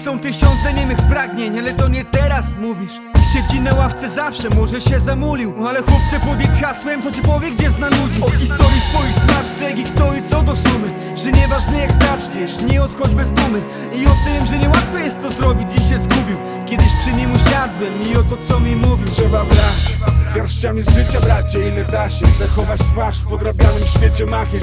są tysiące niemych pragnień Ale to nie teraz mówisz. Siedzi na ławce zawsze, może się zamulił. Ale chłopcze podjedź z hasłem, to ci powie gdzie zna ludzi. O historii swoich smaczczek i kto i co do sumy. Że nieważne jak zaczniesz, nie odchodź bez dumy. I o tym, że niełatwo jest to zrobić, dziś się zgubił. Kiedyś przy nim usiadłem i o to co mi mówił. Trzeba brać garściami z życia bracie Ile da się zachować twarz w podrabianym świecie machiem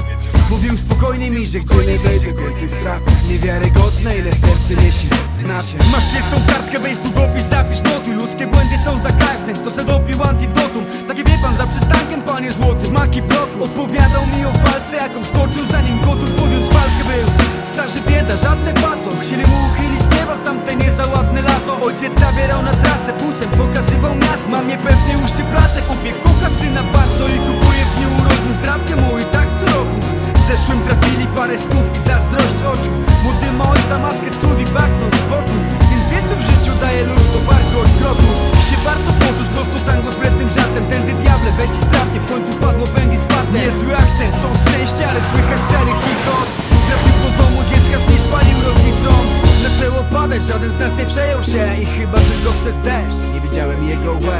Mówił spokojnie mi, że gdzie nie wejdę więcej stracę. Niewiarygodne ile serce niesie znaczy Masz czystą kartkę, weź długopis, zapisz notuj. Ludzkie błędy są zakaźne, to se dopił antidotum. Takie wie pan za przystankiem, panie złoty Smaki bloku Odpowiadał mi o walce, jaką stoczył Zanim gotów podjąć walkę był. Starzy bieda, żadne bato Chcieli mu uchylić nieba w tamte niezaładne lato. Ojciec zabierał na trasę busem, pokazywał miasto Mamie pewnie uszczy placek, kupię kocha syna bardzo I kupuję w dniu urodzin. Zdrabkę mu i tak co roku. W zeszłym trafili parę stów i zazdrość oczu. Młody ma ojca, matkę, cud i bagno spokój. Więc wie co w życiu daje luz, to warto od kroków I się warto poczuć, prosto tango z wrednym żartem. Tędy diable, weź i sprawnie, w końcu wpadło pęgi zwarte Niezły akcent, to szczęście, ale słychać czary chichot Trafił do domu dziecka, zniż palił rodzicom. Zaczęło padać, żaden z nas nie przejął się I chyba tylko przez deszcz, widziałem jego łez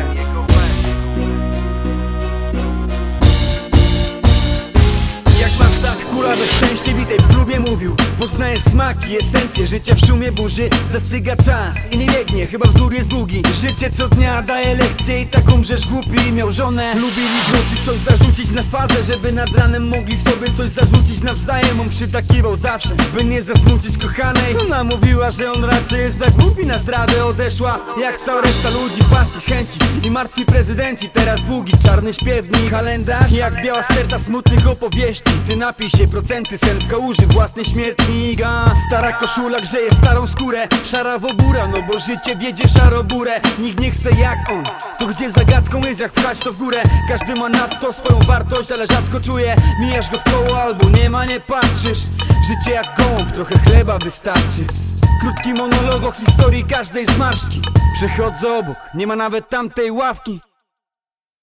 kulawe szczęście, witaj w klubie mówił Poznajesz smaki, esencje, życia w szumie burzy Zastyga czas i nie biegnie, chyba wzór jest długi. Życie co dnia daje lekcje i tak umrzesz głupi. Miał żonę, lubili w coś zarzucić na fazę Żeby nad ranem mogli sobie coś zarzucić nawzajem. On przytakiwał zawsze, by nie zasmucić kochanej. Ona mówiła, że on raczej jest za głupi na zdradę Odeszła. Jak cała reszta ludzi, pasji, chęci I martwi prezydenci, teraz długi czarny śpiewnik Kalendarz jak biała sterta smutnych opowieści. Ty napij się, procenty, sen w kałuży, własny stara koszula grzeje starą skórę. Szara wobura, no bo życie wiedzie szaroburę. Nikt nie chce jak on. To gdzie zagadką jest jak pchać to w górę? Każdy ma nadto swoją wartość, ale rzadko czuje. Mijasz go w koło albo nie ma, nie patrzysz. Życie jak gołąb, trochę chleba wystarczy. Krótki monolog o historii każdej zmarszczki Przechodzę obok, nie ma nawet tamtej ławki.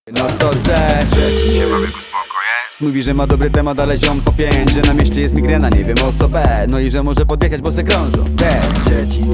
No to cześć Siema, spoko? Mówi, że ma dobry temat, ale ziom po pięć Że na mieście jest migrena, nie wiem o co B No i że może podjechać, bo se krążą. Te dzieci